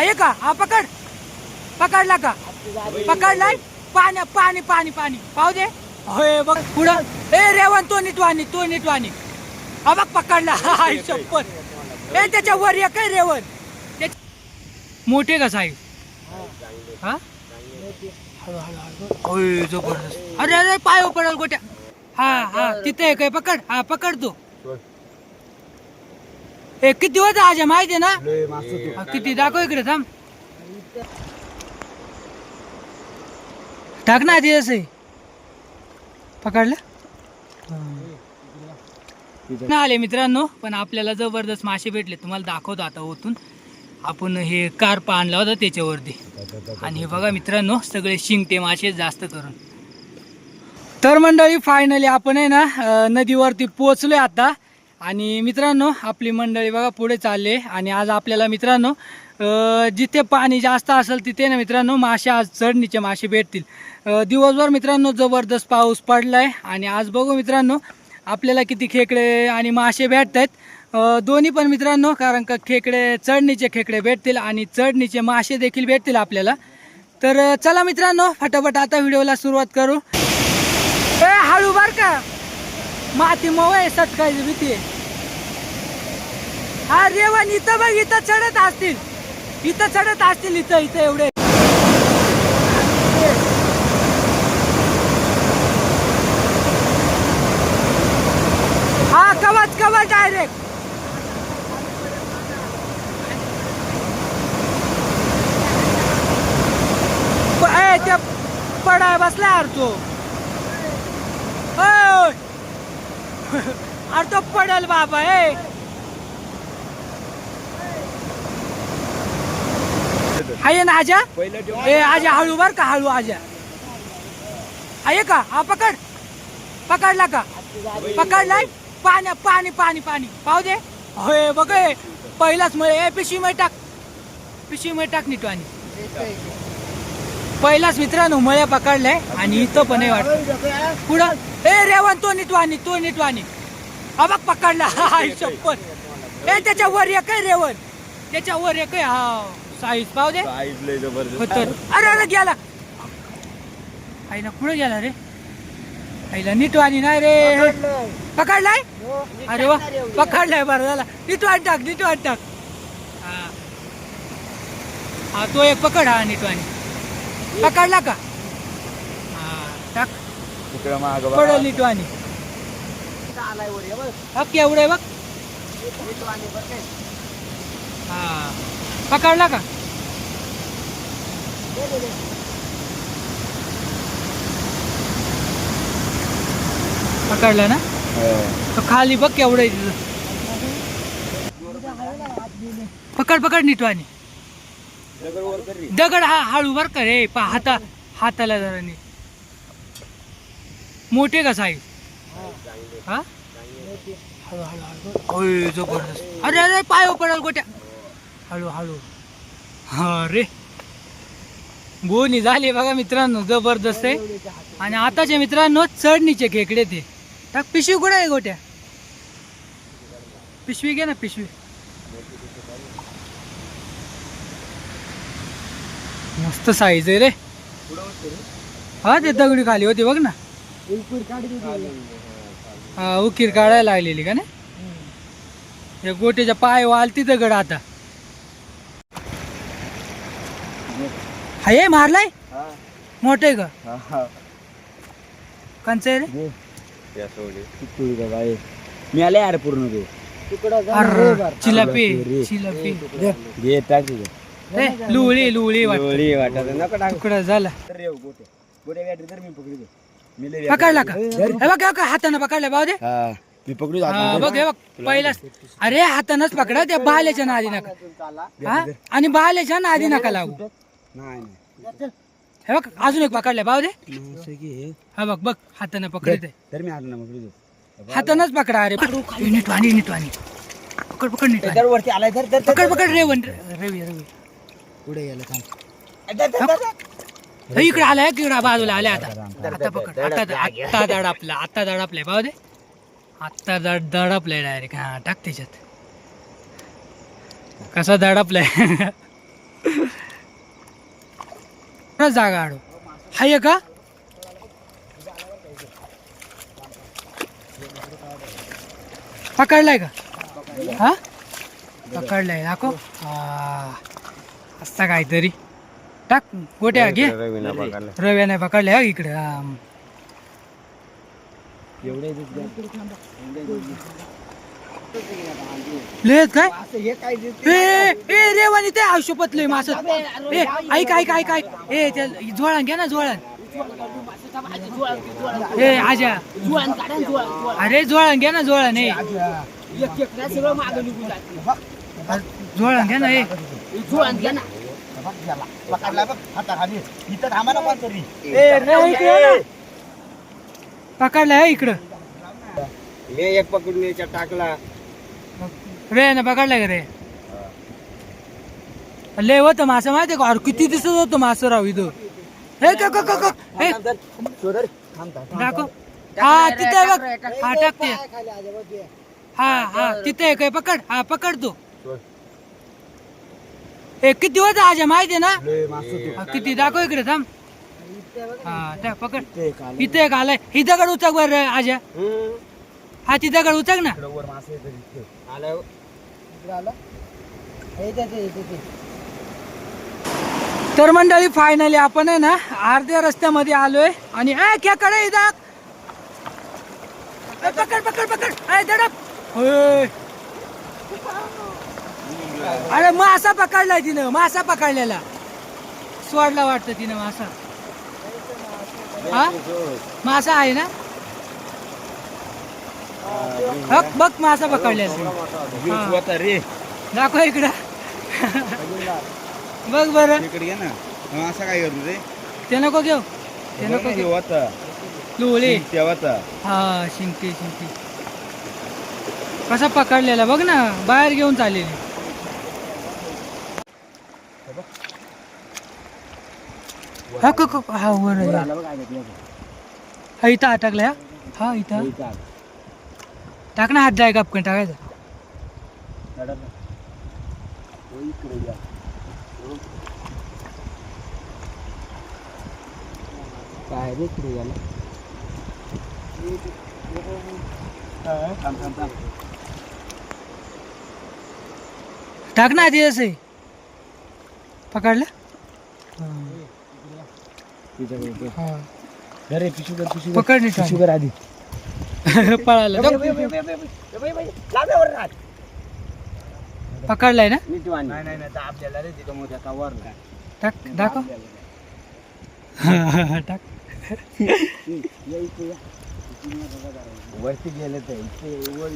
आहे का? हा पकड. पकडला का? पकडलाय? पाणी पाणी पाणी पाणी. पाहू दे. होय बघ पुढं. ए रेवण तो नीटवाणी तो नीटवाणी. हा बघ पकडला. हा चप्पल ए त्याच्या वर एक आहे रेवण. मोठे का साहेब? हा? होय जबरदस्त. अरे अरे पाय पडल गोट्या. हा हा तिथे आहे काय पकड. हा पकड तू. ए किती दिवस आज माहिती ना? हा, किती दाखव इकडे थांब. टाक ना आधी असं. पकडलं? ना आले मित्रांनो पण आपल्याला जबरदस्त मासे भेटले. तुम्हाला दाखवतो आता ओतून. आपण हे कार्प आणला होता त्याच्यावरती. आणि हे बघा मित्रांनो सगळे शिंगटे मासे जास्त करून. तर मंडळी फायनली आपण आहे ना अं, नदीवरती पोचलोय आता. आणि मित्रांनो आपली मंडळी बघा पुढे चालले आणि आज आपल्याला मित्रांनो जिथे पाणी जास्त असेल तिथे ना मित्रांनो मासे आज चढणीचे मासे भेटतील. दिवसभर मित्रांनो जबरदस्त पाऊस पडला आहे आणि आज बघू मित्रांनो आपल्याला किती खेकडे आणि मासे भेटत आहेत दोन्ही पण मित्रांनो कारण का खेकडे चढणीचे खेकडे भेटतील आणि चढणीचे मासे देखील भेटतील आपल्याला. तर चला मित्रांनो फटाफट आता व्हिडिओला सुरुवात करू. ए हळू बर का? माती मऊ आहे सटकायची भीती. आहे हा रेवण इथं बघ इथं चढत असतील. इथं चढत असतील इथं इथं एवढे. हा कवच कवच डायरेक्ट ए पडाय बसला यार तो अरे तो पडल बाबा ए. आहे ना आजा? ए आजा हळू बर का हळू आजा. आहे का? हा पकड. पकडला का? पकडलाय पाणी पाणी पाणी पाणी. पाहू दे. होय बघ पहिलाच मळे. ए पिशी मै टाक. पिशी मै टाक नीट आणि. पहिलाच मित्रांनो मळ्या पकडलाय आणि इथं पण आहे वाटत. पुढं ए रेवण तो नीटवाणी तो नीटवाणी हा बघ पकडला. हाय शपथ ए त्याच्या वर एक आहे रेवण त्याच्या वर एक आहे. हा साईज पाहू दे. अरे अरे गेला. आईला कुठं गेला रे? आईला नीटवाणी नाही रे. पकडलाय? अरे वा पकडलाय बरं झाला. नीटवाणी टाक नीटवाणी टाक. हा. हा तो एक पकड हा नीटवाणी पकडला का? हा. टाक. पडल केवढं आहे बघ. हा. पकडला का? पकडला ना? तो खाली बघ केवढं आहे तिथं. पकड पकड नीटवाणी दगड हा हळू बर का रे पा हाता हाताला जरा मोठे का साहेब हा? हळू हळू हळू जबरदस्त. अरे अरे पाय पडल गोट्या. हळू हळू अरे. गोणी बोनी झाली बघा मित्रांनो जबरदस्त आहे. आणि आताचे मित्रांनो चढणीचे खेकडे ते. टाक पिशवी कुठे आहे गोट्या? पिशवी घे ना पिशवी. मस्त साईज आहे रे. हा ते दगडी खाली होती बघ ना. हा उकीर काढायला लागलेली का ना या गोट्याच्या पाय वालती दगड आता. हाय मारलाय? मोठे का? कंच आहे रे? मी आले यार पूर्ण चिलापी चिलापी. घे टाक. ए, लुळी लुळी वाट वाटत. नको टाक. तुकडा झाला. तर रेव गोटे. गोटे बॅटरी तर मी पकडू मी लय पकडला का? हे बघ हे बघ, हातानं पकडला भाऊ दे. हा मी पकडू हा, बघ हे बघ पहिलाच. अरे हातानच पकडा त्या बहाल्याच्या नादी नका. हा? आणि बहाल्याच्या नादी नका लागू नाही हे बघ अजून एक पकडलाय भाऊ दे. की हे. हा बघ बघ हातानं पकडत. आहे तर मी पकडू हातानच पकडा अरे. नीटवाणी नीटवाणी पकड पकड नीटवाणी तर वरती आलाय तर तर पकड पकड रेवण रवी रवी. पुढे गेलं थांब. हे इकडे आलाय इकडे बाजूला आलाय आता. आता पकड आता आता दाड आपला आता दाड आपलाय भाऊ दे. आता दाड दाड आपलाय डायरेक्ट हा टाक त्याच्यात. कसा दाड आपलाय परत जागा आडो? हाय का? पकडलाय का? हा? पकडलाय दाखव. हा. असता काहीतरी. टाक गोट्या घे. रव्या नाही पकडल्या हा इकडे. हा लेत काय? हे काय ए ए रेवानी ते आयुष्यपतले मास ए ऐक ऐक ऐक ऐक. ए त्या जोळण घ्या ना जोळण ए आजा. अरे जोळण घ्या ना जोळण ए. जोळण घ्या ना ए. पकडला बघ हाताखाली इथं थांबा ना कोणतरी. पकडलाय इकडं. मी एक पकडून टाकला. रे ना पकडलाय रे? लय होतं मासं माहितीये का? अरे किती दिसत होतं मासं राव इथं? हे का का- का- का- हे. शोधर थांब थांब दाखव. हा तिथे बघ. हा टाकते हा हा तिथे काय पकड. हा पकड तू. ए किती होतं आजा माहिती ना. हा, किती? दाखव इकडे थांब. हा त्या पकड. इथे एक आलाय. ही दगड उचक बर आजा. हा ती दगड उचक ना. हो. हे. तर मंडळी फायनली आपण आहे ना अर्ध्या रस्त्यामध्ये आलोय. आणि ए क्या कडे इथं? ए, पकड पकड पकड. ए दडप होय. अरे मासा पकडलाय तिनं मासा पकडलेला. सोडला वाटतं तिनं मासा. हा? मासा आहे ना? बघ बघ मासा पकडलेला. रे. दाखव इकडं. बघ बरं. इकडे घे ना. मग असं काय करतो रे? ते नको घेऊ. ते नको घेऊ. होता लुळे तेव्हाचा हा शिंके शिंके कसा पकडलेला बघ ना. बाहेर घेऊन चाललेली. हा क- क- हा वर आहे. हा इथं हा? हा. इथं टाक ना हात जाय कापकन टाकायचा. काय रे इकडे झालं थांब थांब थांब टाक ना आधी असे. पकडलं? हा. अरे पिशू कर पिशू कर. पकड नीट पिशू कर आधी. पळाला. जाऊ. पकडलाय ना? नाही नाही नाही आपल्याला रे तिथं मोठ्या कवर टाक दाखव. टाक. वरती गेले तर इथे वर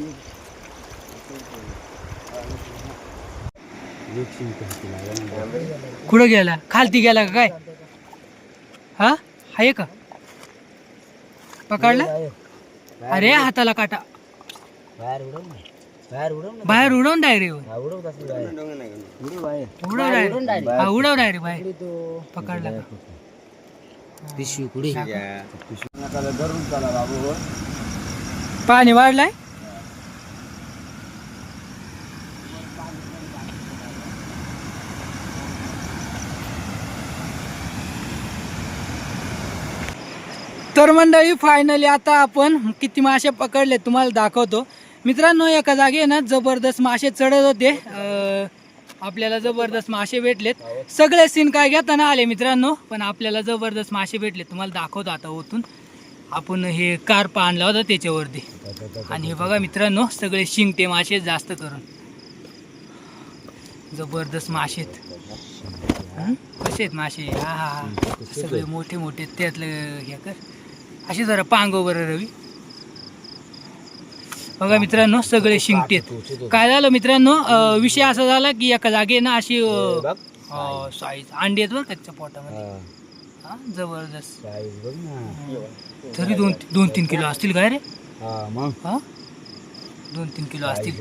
कुठं गेला? खालती गेला का काय? हा? आहे का? पकडला? अरे हाताला काटा. बाहेर उडव ना. बाहेर उडव ना. बाहेर उडवून डायरेक्ट हा, उडव तसं बाहेर. उडव बाहेर. हा उडव पकडला? पिशवी पाणी वाढलाय? तर मंडळी फायनली आता आपण किती मासे पकडले तुम्हाला दाखवतो. मित्रांनो एका जागी ना जबरदस्त मासे चढत होते. आपल्याला जबरदस्त मासे भेटलेत. सगळे सीन काय घेताना आले मित्रांनो पण आपल्याला जबरदस्त मासे भेटले तुम्हाला दाखवतो आता ओतून. आपण हे कारपा आणला होता त्याच्यावरती. आणि हे बघा मित्रांनो सगळे शिंगटे मासे जास्त करून. जबरदस्त मासे कसे आहेत मासे? हा हा हा. सगळे मोठे मोठे त्यातलं हे कर. असे जरा पांगव बरं रवी. बघा मित्रांनो सगळे शिंगटे आहेत काय झालं मित्रांनो विषय असा झाला की एका जागे ना अशी साईज अंडी आहेत बरं त्याच्या पोटामध्ये. हा. जबरदस्त. तरी दोन दोन तीन किलो असतील काय रे? हा मग? हा? दोन तीन किलो असतील.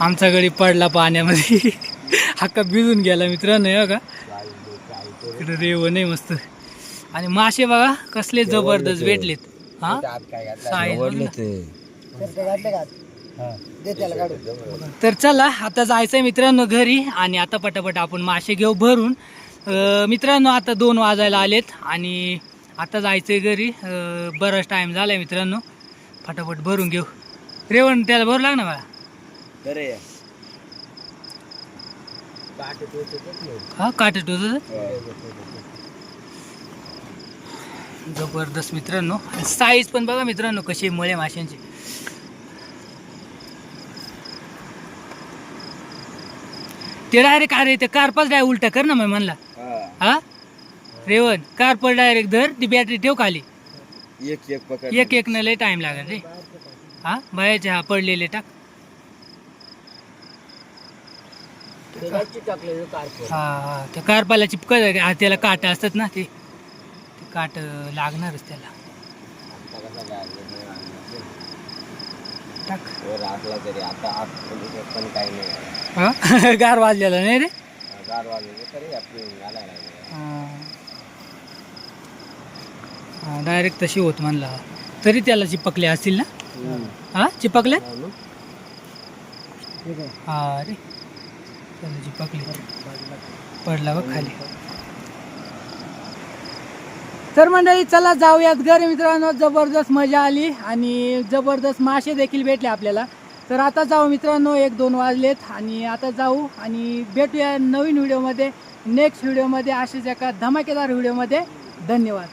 आमचा गडी पडला पाण्यामध्ये. हक्का भिजून गेला मित्रांनो हे तो. इकडे रेव नाही मस्त. आणि मासे बघा कसले जबरदस्त भेटलेत. हा? तर चला आता जायचंय मित्रांनो घरी आणि आता पटापट आपण मासे घेऊ भरून. मित्रांनो आता दोन वाजायला आलेत आणि आता जायचंय घरी. बराच टाइम झालाय मित्रांनो. फटाफट भरून घेऊ. रेवण त्याला भरू लाग ना मला अरे काटे टोचतच नाही. हा काट हा. जबरदस्त मित्रांनो. साईज पण बघा मित्रांनो कशी मळे माशांची. ते डायरेक्ट अरे ते कारपाच डाय उलटा कर ना म्हणला. हा. हा? रेवण कारपल डायरेक्ट धर ती बॅटरी ठेव खाली. एक एक पकड एक एक न लय टाइम लागेल रे. हा? बायाचे हा पडलेले टाक. हा हा. त्या कारपाला चिपक त्याला काट असतात ना ते. ते काट लागणारच त्याला. टाक. राखला तरी. आता आत पण काही नाही. हा? गार वाजलेला नाही रे? गार वाजले तरी आपण घालायला लागले. डायरेक्ट तशी होत म्हणला. तरी त्याला चिपकले असतील ना. हा? चिपकले हा? हा रे. त्याला पकली पडला व खाली. तर मंडळी चला जाऊयात घरी मित्रांनो. जबरदस्त मजा आली आणि जबरदस्त मासे देखील भेटले आपल्याला. तर आता जाऊ मित्रांनो एक दोन वाजलेत आणि आता जाऊ आणि भेटूया नवीन व्हिडिओमध्ये नेक्स्ट व्हिडिओमध्ये. असेच एका धमाकेदार व्हिडिओमध्ये. धन्यवाद.